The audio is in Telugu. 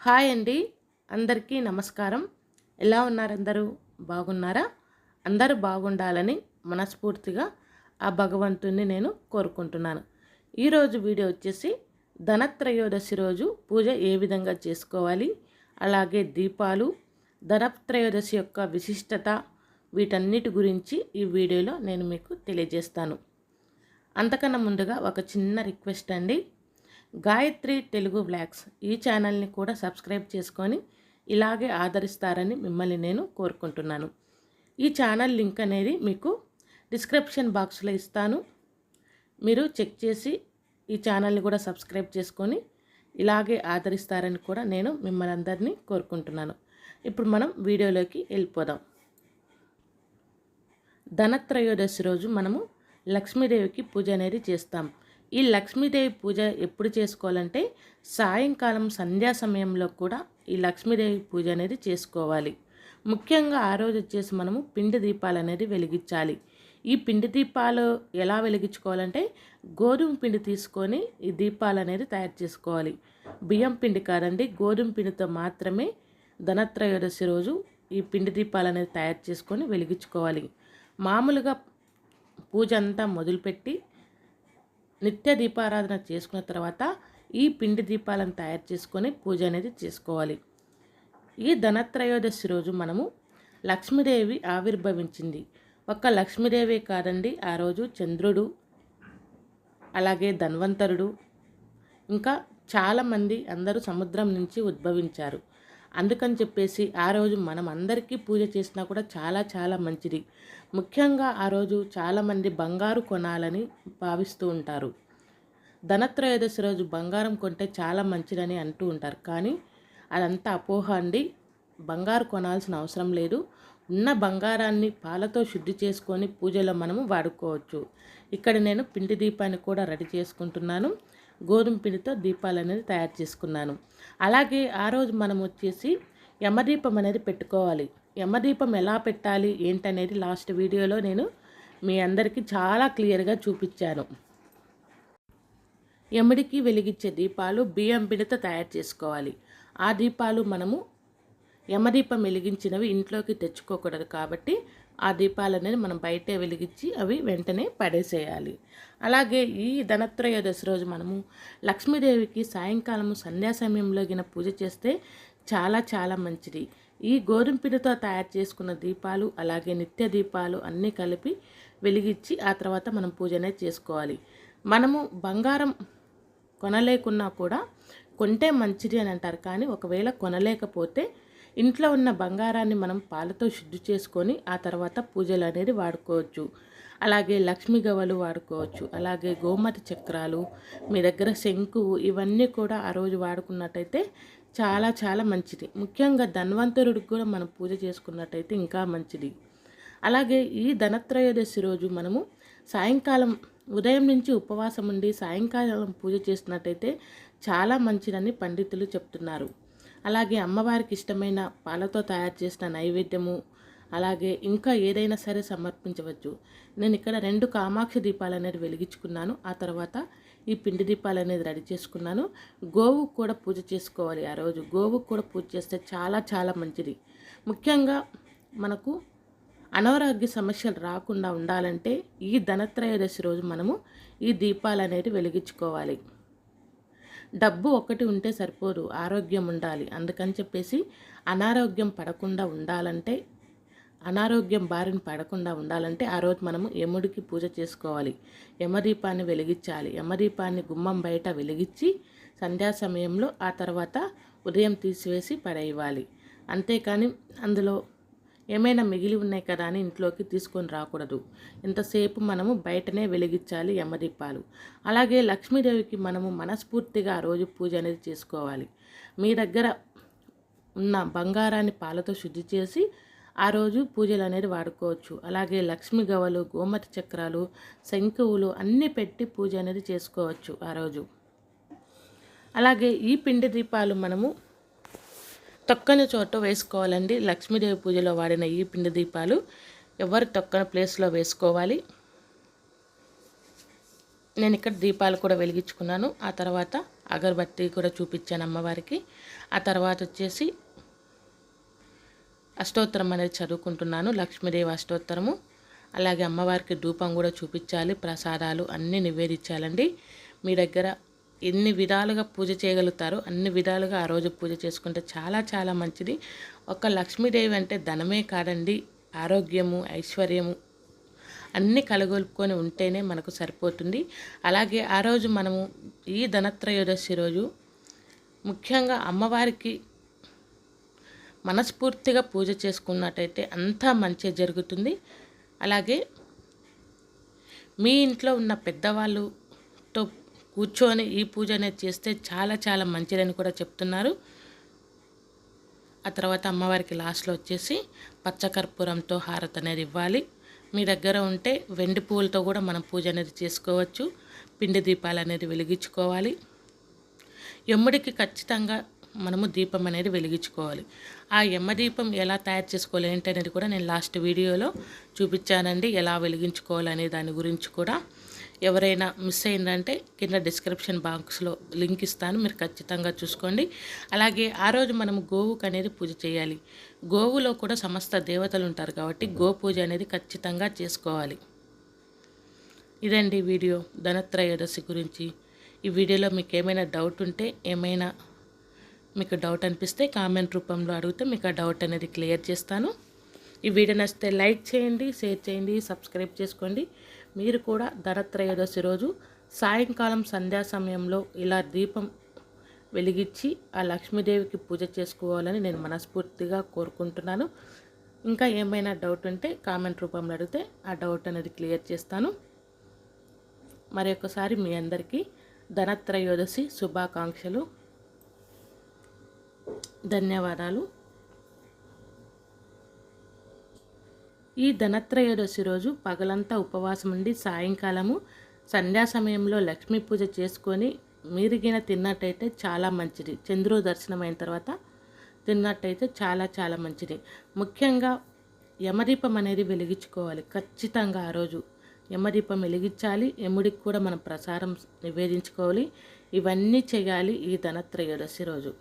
హాయ్ అండి. అందరికీ నమస్కారం. ఎలా ఉన్నారు అందరూ బాగున్నారా? అందరూ బాగుండాలని మనస్ఫూర్తిగా ఆ భగవంతుణ్ణి నేను కోరుకుంటున్నాను. ఈరోజు వీడియో వచ్చేసి ధనత్రయోదశి రోజు పూజ ఏ విధంగా చేసుకోవాలి? అలాగే దీపాలు ధనత్రయోదశి యొక్క విశిష్టత వీటన్నిటి గురించి ఈ వీడియోలో నేను మీకు తెలియజేస్తాను. అంతకన్నా ముందుగా ఒక చిన్న రిక్వెస్ట్ అండి. గాయత్రి తెలుగు వ్లాగ్స్ ఈ ఛానల్ని కూడా సబ్స్క్రైబ్ చేసుకొని ఇలాగే ఆదరిస్తారని మిమ్మల్ని నేను కోరుకుంటున్నాను. ఈ ఛానల్ లింక్ అనేది మీకు డిస్క్రిప్షన్ బాక్స్లో ఇస్తాను. మీరు చెక్ చేసి ఈ ఛానల్ని కూడా సబ్స్క్రైబ్ చేసుకొని ఇలాగే ఆదరిస్తారని కూడా నేను మిమ్మల్ని అందరినీ కోరుకుంటున్నాను. ఇప్పుడు మనం వీడియోలోకి వెళ్ళిపోదాం. ధనత్రయోదశి రోజు మనము లక్ష్మీదేవికి పూజ అనేది చేస్తాం. ఈ లక్ష్మీదేవి పూజ ఎప్పుడు చేసుకోవాలంటే సాయంకాలం సంధ్యా సమయంలో కూడా ఈ లక్ష్మీదేవి పూజ అనేది చేసుకోవాలి. ముఖ్యంగా ఆ రోజు వచ్చేసి మనము పిండి దీపాలు అనేది వెలిగించాలి. ఈ పిండి దీపాలు ఎలా వెలిగించుకోవాలంటే గోధుమ పిండి తీసుకొని ఈ దీపాలు అనేది తయారు చేసుకోవాలి. బియ్యం పిండి కాదండి గోధుమ పిండితో మాత్రమే ధనత్రయోదశి రోజు ఈ పిండి దీపాలు అనేది తయారు చేసుకొని వెలిగించుకోవాలి. మామూలుగా పూజ అంతా మొదలుపెట్టి నిత్య దీపారాధన చేసుకున్న తర్వాత ఈ పిండి దీపాలను తయారు చేసుకొని పూజ అనేది చేసుకోవాలి. ఈ ధనత్రయోదశి రోజు మనము లక్ష్మీదేవి ఆవిర్భవించింది. ఒక్క లక్ష్మీదేవి కాదండి ఆ రోజు చంద్రుడు అలాగే ధన్వంతరుడు ఇంకా చాలామంది అందరూ సముద్రం నుంచి ఉద్భవించారు. అందుకని చెప్పేసి ఆ రోజు మనం అందరికీ పూజ చేసినా కూడా చాలా చాలా మంచిది. ముఖ్యంగా ఆ రోజు చాలామంది బంగారు కొనాలని భావిస్తూ ఉంటారు. ధనత్రయోదశి రోజు బంగారం కొంటే చాలా మంచిదని అంటూ ఉంటారు. కానీ అదంతా అపోహ అండి. బంగారు కొనాల్సిన అవసరం లేదు. ఉన్న బంగారాన్ని పాలతో శుద్ధి చేసుకొని పూజలో మనము వాడుకోవచ్చు. ఇక్కడ నేను పిండి దీపాన్ని కూడా రెడీ చేసుకుంటున్నాను. గోధుమ పిండితో దీపాలు అనేది తయారు చేసుకున్నాను. అలాగే ఆ రోజు మనం వచ్చేసి యమదీపం అనేది పెట్టుకోవాలి. యమదీపం ఎలా పెట్టాలి ఏంటనేది లాస్ట్ వీడియోలో నేను మీ అందరికీ చాలా క్లియర్గా చూపించాను. యముడికి వెలిగించే దీపాలు బియ్యం పిండితో తయారు చేసుకోవాలి. ఆ దీపాలు మనము యమదీపం వెలిగించినవి ఇంట్లోకి తెచ్చుకోకూడదు కాబట్టి ఆ దీపాలు అనేది మనం బయటే వెలిగించి అవి వెంటనే పడేసేయాలి. అలాగే ఈ ధనత్రయోదశి రోజు మనము లక్ష్మీదేవికి సాయంకాలము సంధ్యా సమయంలో గిన పూజ చేస్తే చాలా చాలా మంచిది. ఈ గోరింపిడితో తయారు చేసుకున్న దీపాలు అలాగే నిత్య దీపాలు అన్నీ కలిపి వెలిగించి ఆ తర్వాత మనం పూజ అనేది చేసుకోవాలి. మనము బంగారం కొనలేకున్నా కూడా కొంటే మంచిది అని అంటారు. కానీ ఒకవేళ కొనలేకపోతే ఇంట్లో ఉన్న బంగారాన్ని మనం పాలతో శుద్ధి చేసుకొని ఆ తర్వాత పూజలు అనేది వాడుకోవచ్చు. అలాగే లక్ష్మీ గవలు వాడుకోవచ్చు. అలాగే గోమతి చక్రాలు మీ దగ్గర శంకు ఇవన్నీ కూడా ఆ రోజు వాడుకున్నట్టయితే చాలా చాలా మంచిది. ముఖ్యంగా ధన్వంతరుడికి కూడా మనం పూజ చేసుకున్నట్టయితే ఇంకా మంచిది. అలాగే ఈ ధనత్రయోదశి రోజు మనము సాయంకాలం ఉదయం నుంచి ఉపవాసం ఉండి సాయంకాలం పూజ చేసినట్టయితే చాలా మంచిదని పండితులు చెప్తున్నారు. అలాగే అమ్మవారికి ఇష్టమైన పాలతో తయారు చేసిన నైవేద్యము అలాగే ఇంకా ఏదైనా సరే సమర్పించవచ్చు. నేను ఇక్కడ రెండు కామాక్షి దీపాలు అనేది వెలిగించుకున్నాను. ఆ తర్వాత ఈ పిండి దీపాలు అనేది రెడీ చేసుకున్నాను. గోవుకు కూడా పూజ చేసుకోవాలి ఆ రోజు. గోవుకు కూడా పూజ చేస్తే చాలా చాలా మంచిది. ముఖ్యంగా మనకు అనారోగ్య సమస్యలు రాకుండా ఉండాలంటే ఈ ధనత్రయోదశి రోజు మనము ఈ దీపాలు అనేది వెలిగించుకోవాలి. డబ్బు ఒకటి ఉంటే సరిపోదు ఆరోగ్యం ఉండాలి. అందుకని చెప్పేసి అనారోగ్యం పడకుండా ఉండాలంటే అనారోగ్యం బారిన పడకుండా ఉండాలంటే ఆ రోజు మనము యముడికి పూజ చేసుకోవాలి. యమదీపాన్ని వెలిగించాలి. యమదీపాన్ని గుమ్మం బయట వెలిగించి సంధ్యా సమయంలో ఆ తర్వాత ఉదయం తీసివేసి పడేయాలి అంతేకాని అందులో ఏమైనా మిగిలి ఉన్నాయి కదా అని ఇంట్లోకి తీసుకొని రాకూడదు. ఇంతసేపు మనము బయటనే వెలిగించాలి యమదీపాలు. అలాగే లక్ష్మీదేవికి మనము మనస్ఫూర్తిగా ఆ రోజు పూజ అనేది చేసుకోవాలి. మీ దగ్గర ఉన్న బంగారాన్ని పాలతో శుద్ధి చేసి ఆ రోజు పూజలు అనేది వాడుకోవచ్చు. అలాగే లక్ష్మీ గవలు గోమతి చక్రాలు శంకువులు అన్నీ పెట్టి పూజ అనేది చేసుకోవచ్చు ఆ రోజు. అలాగే ఈ పిండి దీపాలు మనము తొక్కని చోట వేసుకోవాలండి. లక్ష్మీదేవి పూజలో వాడిన ఈ పిండి దీపాలు ఎవరు తొక్కని ప్లేస్లో వేసుకోవాలి? నేను ఇక్కడ దీపాలు కూడా వెలిగించుకున్నాను. ఆ తర్వాత అగరబత్తి కూడా చూపించాను అమ్మవారికి. ఆ తర్వాత వచ్చేసి అష్టోత్తరం అనేది చదువుకుంటున్నాను. లక్ష్మీదేవి అష్టోత్తరము. అలాగే అమ్మవారికి ధూపం కూడా చూపించాలి. ప్రసాదాలు అన్నీ నివేదించాలండి. మీ దగ్గర ఎన్ని విధాలుగా పూజ చేయగలుగుతారో అన్ని విధాలుగా ఆ రోజు పూజ చేసుకుంటే చాలా చాలా మంచిది. ఒక లక్ష్మీదేవి అంటే ధనమే కాదండి ఆరోగ్యము ఐశ్వర్యము అన్నీ కలగొలుపుకొని ఉంటేనే మనకు సరిపోతుంది. అలాగే ఆ రోజు మనము ఈ ధనత్రయోదశి రోజు ముఖ్యంగా అమ్మవారికి మనస్ఫూర్తిగా పూజ చేసుకున్నట్టయితే అంతా మంచి జరుగుతుంది. అలాగే మీ ఇంట్లో ఉన్న పెద్దవాళ్ళుతో కూర్చొని ఈ పూజ అనేది చేస్తే చాలా చాలా మంచిదని కూడా చెప్తున్నారు. ఆ తర్వాత అమ్మవారికి లాస్ట్లో వచ్చేసి పచ్చకర్పూరంతో హారత అనేది ఇవ్వాలి. మీ దగ్గర ఉంటే వెండి పువ్వులతో కూడా మనం పూజ అనేది చేసుకోవచ్చు. పిండి దీపాలు అనేది వెలిగించుకోవాలి. ఎమ్ముడికి ఖచ్చితంగా మనము దీపం అనేది వెలిగించుకోవాలి. ఆ ఎమ్మ దీపం ఎలా తయారు చేసుకోవాలి ఏంటనేది కూడా నేను లాస్ట్ వీడియోలో చూపించానండి. ఎలా వెలిగించుకోవాలనే దాని గురించి కూడా. ఎవరైనా మిస్ అయిందంటే కింద డిస్క్రిప్షన్ బాక్స్లో లింక్ ఇస్తాను మీరు ఖచ్చితంగా చూసుకోండి. అలాగే ఆ రోజు మనం గోవుకు అనేది పూజ చేయాలి. గోవులో కూడా సమస్త దేవతలు ఉంటారు కాబట్టి గో పూజ అనేది ఖచ్చితంగా చేసుకోవాలి. ఇదండి వీడియో ధనత్రయోదశి గురించి. ఈ వీడియోలో మీకు ఏమైనా డౌట్ ఉంటే ఏమైనా మీకు డౌట్ అనిపిస్తే కామెంట్ రూపంలో అడిగితే మీకు ఆ డౌట్ అనేది క్లియర్ చేస్తాను. ఈ వీడియో నచ్చితే లైక్ చేయండి షేర్ చేయండి సబ్స్క్రైబ్ చేసుకోండి. మీరు కూడా ధనత్రయోదశి రోజు సాయంకాలం సంధ్యా సమయంలో ఇలా దీపం వెలిగించి ఆ లక్ష్మీదేవికి పూజ చేసుకోవాలని నేను మనస్ఫూర్తిగా కోరుకుంటున్నాను. ఇంకా ఏమైనా డౌట్ ఉంటే కామెంట్ రూపంలో అడిగితే ఆ డౌట్ అనేది క్లియర్ చేస్తాను. మరి ఒకసారి మీ అందరికీ ధనత్రయోదశి శుభాకాంక్షలు. ధన్యవాదాలు. ఈ ధనత్రయోదశి రోజు పగలంతా ఉపవాసం ఉండి సాయంకాలము సంధ్యా సమయంలో లక్ష్మీ పూజ చేసుకొని మీరిగిన తిన్నట్టయితే చాలా మంచిది. చంద్రుడు దర్శనం అయిన తర్వాత తిన్నట్టయితే చాలా చాలా మంచిది. ముఖ్యంగా యమదీపం అనేది వెలిగించుకోవాలి. ఖచ్చితంగా ఆ రోజు యమదీపం వెలిగించాలి. యముడికి కూడా మనం ప్రసారం నివేదించుకోవాలి. ఇవన్నీ చేయాలి ఈ ధనత్రయోదశి రోజు.